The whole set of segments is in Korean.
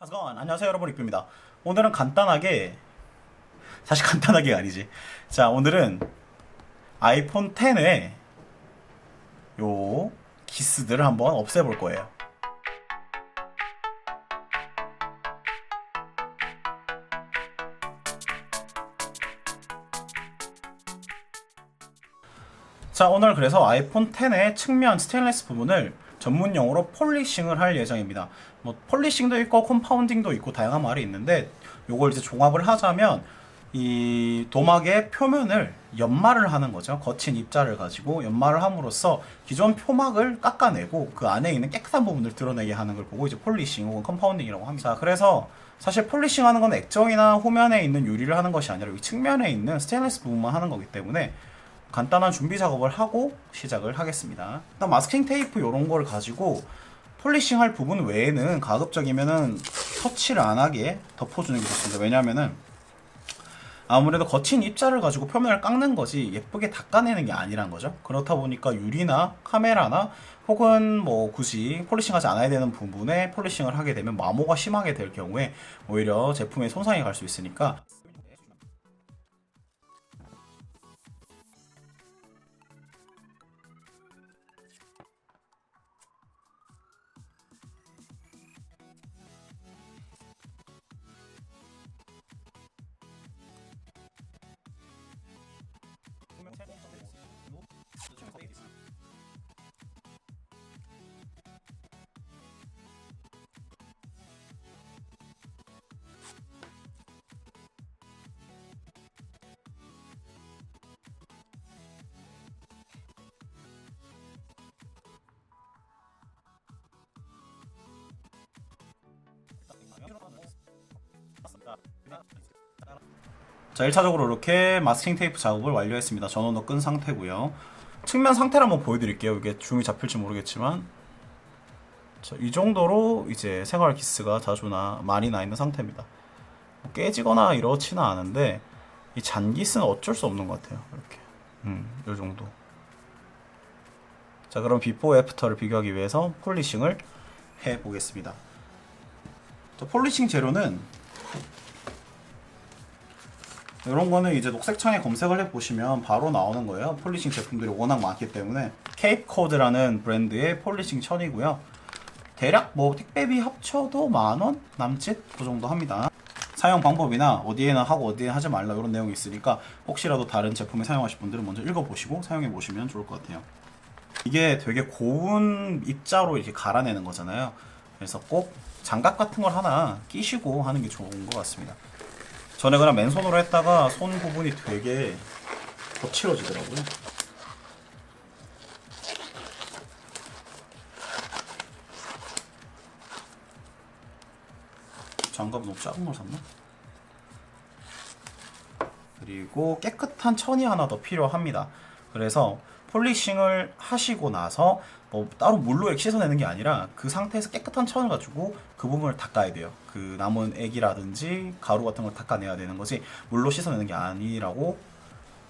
하스건 안녕하세요 여러분. 리뷰입니다. 오늘은 간단하게 사실 간단하게 아니지. 자 오늘은 아이폰 10의 요 기스들을 한번 없애볼 거예요. 자 오늘 그래서 아이폰 10의 측면 스테인리스 부분을 전문 용어로 폴리싱을 할 예정입니다. 뭐 폴리싱도 있고 컴파운딩도 있고 다양한 말이 있는데 요걸 이제 종합을 하자면 이 도막의 표면을 연마를 하는 거죠. 거친 입자를 가지고 연마를 함으로써 기존 표막을 깎아내고 그 안에 있는 깨끗한 부분을 드러내게 하는 걸 보고 이제 폴리싱 혹은 컴파운딩이라고 합니다. 자, 그래서 사실 폴리싱 하는 건 액정이나 후면에 있는 유리를 하는 것이 아니라 이 측면에 있는 스테인리스 부분만 하는 거기 때문에 간단한 준비 작업을 하고 시작을 하겠습니다. 일단 마스킹 테이프 이런 걸 가지고 폴리싱 할 부분 외에는 가급적이면은 터치를 안 하게 덮어주는 게 좋습니다. 왜냐면은 아무래도 거친 입자를 가지고 표면을 깎는 거지 예쁘게 닦아내는 게 아니란 거죠. 그렇다 보니까 유리나 카메라나 혹은 뭐 굳이 폴리싱하지 않아야 되는 부분에 폴리싱을 하게 되면 마모가 심하게 될 경우에 오히려 제품에 손상이 갈 수 있으니까 자, 1차적으로 이렇게 마스킹 테이프 작업을 완료했습니다. 전원도 끈 상태고요. 측면 상태를 한번 보여드릴게요. 이게 줌이 잡힐지 모르겠지만 자, 이 정도로 이제 생활 기스가 자주 나 많이 나 있는 상태입니다. 뭐 깨지거나 이렇지는 않은데 이 잔기스는 어쩔 수 없는 것 같아요. 이렇게 음, 이 정도. 자, 그럼 비포 애프터를 비교하기 위해서 폴리싱을 해 보겠습니다. 자, 폴리싱 재료는 이런 거는 이제 녹색 창에 검색을 해보시면 바로 나오는 거예요. 폴리싱 제품들이 워낙 많기 때문에 케이프 코드라는 브랜드의 폴리싱 천이고요. 대략 뭐 택배비 합쳐도 만 원 남짓 그 정도 합니다. 사용 방법이나 어디에나 하고 어디에 하지 말라 이런 내용이 있으니까 혹시라도 다른 제품을 사용하실 분들은 먼저 읽어보시고 사용해 보시면 좋을 것 같아요. 이게 되게 고운 입자로 이렇게 갈아내는 거잖아요. 그래서 꼭 장갑 같은 걸 하나 끼시고 하는 게 좋은 것 같습니다. 전에 그냥 맨손으로 했다가 손 부분이 되게 거칠어지더라고요. 장갑 너무 작은 걸 샀나? 그리고 깨끗한 천이 하나 더 필요합니다. 그래서 폴리싱을 하시고 나서 뭐 따로 물로 씻어내는 게 아니라 그 상태에서 깨끗한 천을 가지고 그 부분을 닦아야 돼요. 그 남은 액이라든지 가루 같은 걸 닦아내야 되는 거지 물로 씻어내는 게 아니라고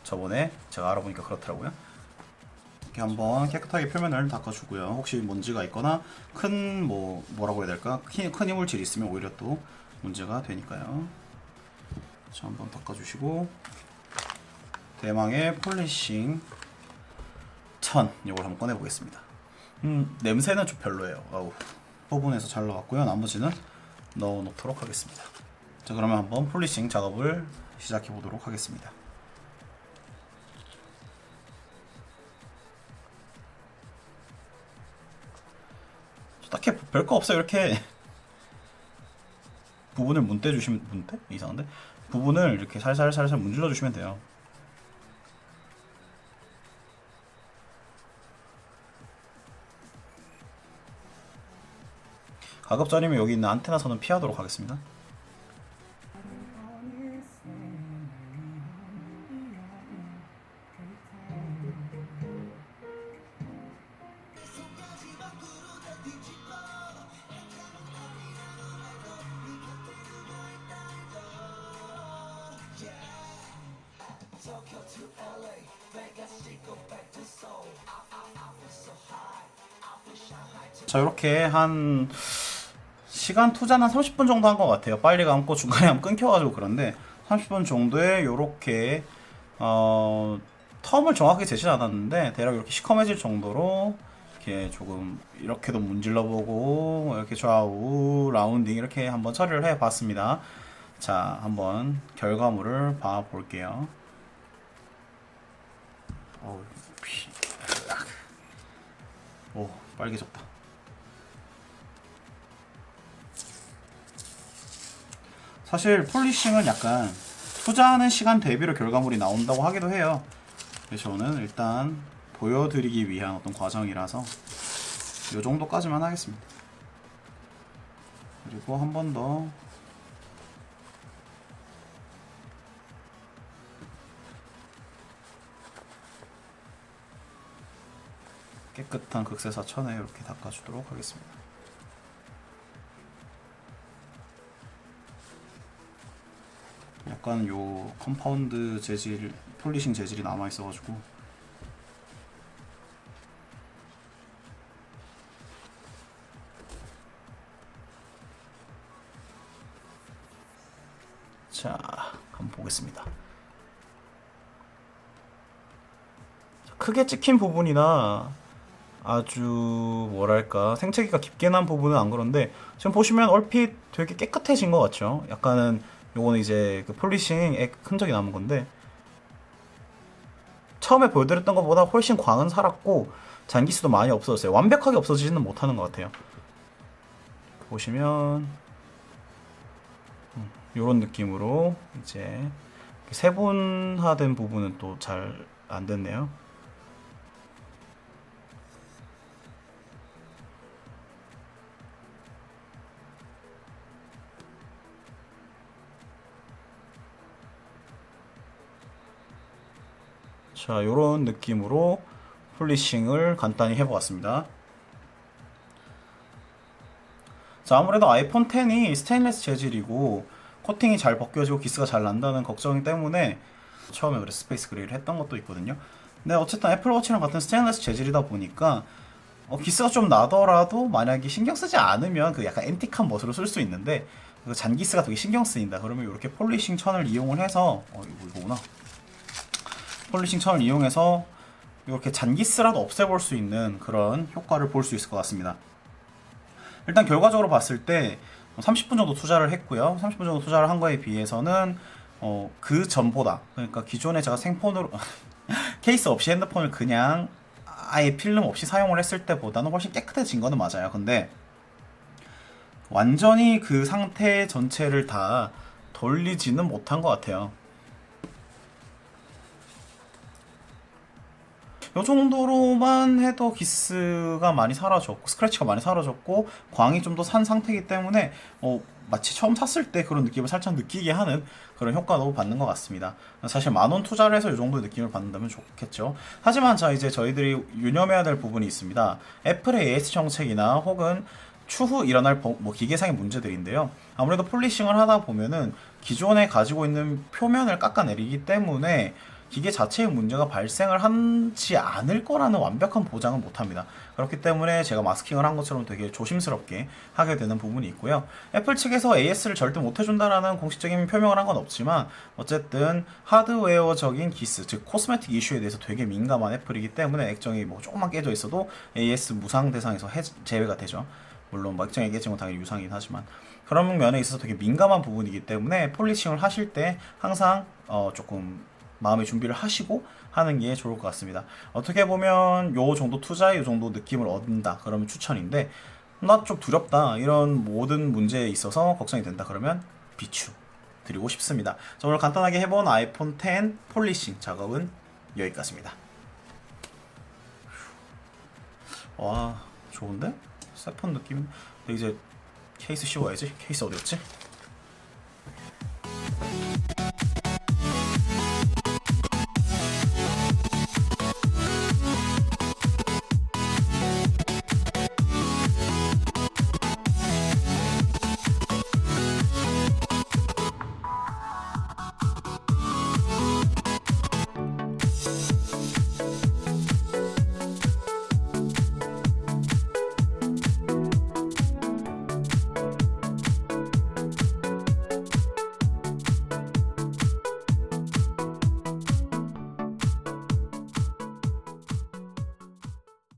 저번에 제가 알아보니까 그렇더라고요. 이렇게 한번 깨끗하게 표면을 닦아주고요. 혹시 먼지가 있거나 큰 뭐 뭐라고 해야 될까 큰, 큰 이물질이 있으면 오히려 또 문제가 되니까요. 자 한번 닦아주시고 대망의 폴리싱 천 이걸 한번 꺼내 보겠습니다. 음 냄새는 좀 별로예요. 아우 부분에서 잘 나왔고요. 나머지는 넣어 놓도록 하겠습니다. 자 그러면 한번 폴리싱 작업을 시작해 보도록 하겠습니다. 딱히 별거 없어요. 이렇게 부분을 문대 주시면 문대 이상한데 부분을 이렇게 살살살살 문질러 주시면 돼요. 가급적이면 여기 있는 안테나 선은 피하도록 하겠습니다. 자 이렇게 한 시간 투자는 한 30분 정도 한 것 같아요. 빨리 감고 중간에 한번 끊겨가지고 그런데 30분 정도에 요렇게 어, 텀을 정확히 재지 않았는데 대략 이렇게 시커매질 정도로 이렇게 조금 이렇게도 문질러 보고 이렇게 좌우 라운딩 이렇게 한번 처리를 해 봤습니다. 자, 한번 결과물을 피. 으악. 오, 빨개졌다. 사실 폴리싱은 약간 투자하는 시간 대비로 결과물이 나온다고 하기도 해요. 그래서 저는 일단 보여드리기 위한 어떤 과정이라서 이 정도까지만 하겠습니다. 그리고 한 번 더 깨끗한 극세사 천에 이렇게 닦아주도록 하겠습니다. 약간 요 컴파운드 재질, 폴리싱 재질이 남아 있어 가지고 자, 한번 보겠습니다. 자, 크게 찍힌 부분이나 아주 뭐랄까 생채기가 깊게 난 부분은 안 그런데 지금 보시면 얼핏 되게 깨끗해진 것 같죠? 약간은 요거는 이제 그 폴리싱의 흔적이 남은 건데 처음에 보여드렸던 것보다 훨씬 광은 살았고 잔기수도 많이 없어졌어요. 완벽하게 없어지지는 못하는 것 같아요. 보시면 이런 느낌으로 이제 세분화된 부분은 또 잘 안 됐네요. 자, 이런 느낌으로 폴리싱을 간단히 해보았습니다. 자, 아무래도 아이폰 10이 스테인리스 재질이고 코팅이 잘 벗겨지고 기스가 잘 난다는 걱정 때문에 처음에 그래 스페이스 그레이를 했던 것도 있거든요. 근데 어쨌든 애플워치랑 같은 스테인리스 재질이다 보니까 어, 기스가 좀 나더라도 만약에 신경 쓰지 않으면 그 약간 앤틱한 멋으로 쓸 수 있는데 그 잔기스가 되게 신경 쓰인다. 그러면 이렇게 폴리싱 천을 이용을 해서 어 이거 이거구나. 폴리싱 천을 이용해서 이렇게 잔기스라도 없애볼 수 있는 그런 효과를 볼 수 있을 것 같습니다. 일단 결과적으로 봤을 때 30분 정도 투자를 했고요. 30분 정도 투자를 한 거에 비해서는 어, 그 전보다 그러니까 기존에 제가 생폰으로 케이스 없이 핸드폰을 그냥 아예 필름 없이 사용을 했을 때보다는 훨씬 깨끗해진 거는 맞아요. 근데 완전히 그 상태 전체를 다 돌리지는 못한 것 같아요. 이 정도로만 해도 기스가 많이 사라졌고 스크래치가 많이 사라졌고 광이 좀 더 산 상태이기 때문에 어, 마치 처음 샀을 때 그런 느낌을 살짝 느끼게 하는 그런 효과도 받는 것 같습니다. 사실 만원 투자를 해서 이 정도의 느낌을 받는다면 좋겠죠. 하지만 자 이제 저희들이 유념해야 될 부분이 있습니다. 애플의 AS 정책이나 혹은 추후 일어날 버- 뭐 기계상의 문제들인데요. 아무래도 폴리싱을 하다 보면은 기존에 가지고 있는 표면을 깎아내리기 때문에 기계 자체의 문제가 발생을 하지 않을 거라는 완벽한 보장은 못합니다. 그렇기 때문에 제가 마스킹을 한 것처럼 되게 조심스럽게 하게 되는 부분이 있고요. 애플 측에서 AS를 절대 못 해준다라는 공식적인 표명을 한 건 없지만 어쨌든 하드웨어적인 기스, 즉 코스메틱 이슈에 대해서 되게 민감한 애플이기 때문에 액정이 뭐 조금만 깨져 있어도 AS 무상 대상에서 해- 제외가 되죠. 물론 뭐 액정이 깨진 건 당연히 유상이긴 하지만 그런 면에 있어서 되게 민감한 부분이기 때문에 폴리싱을 하실 때 항상 어 조금 마음의 준비를 하시고 하는 게 좋을 것 같습니다. 어떻게 보면 요 정도 투자에 요 정도 느낌을 얻는다 그러면 추천인데 나 좀 두렵다 이런 모든 문제에 있어서 걱정이 된다 그러면 비추 드리고 싶습니다. 자, 오늘 간단하게 해본 아이폰 10 폴리싱 작업은 여기까지입니다. 와 좋은데? 세폰 느낌. 근데 이제 케이스 씌워야지. 케이스 어디였지?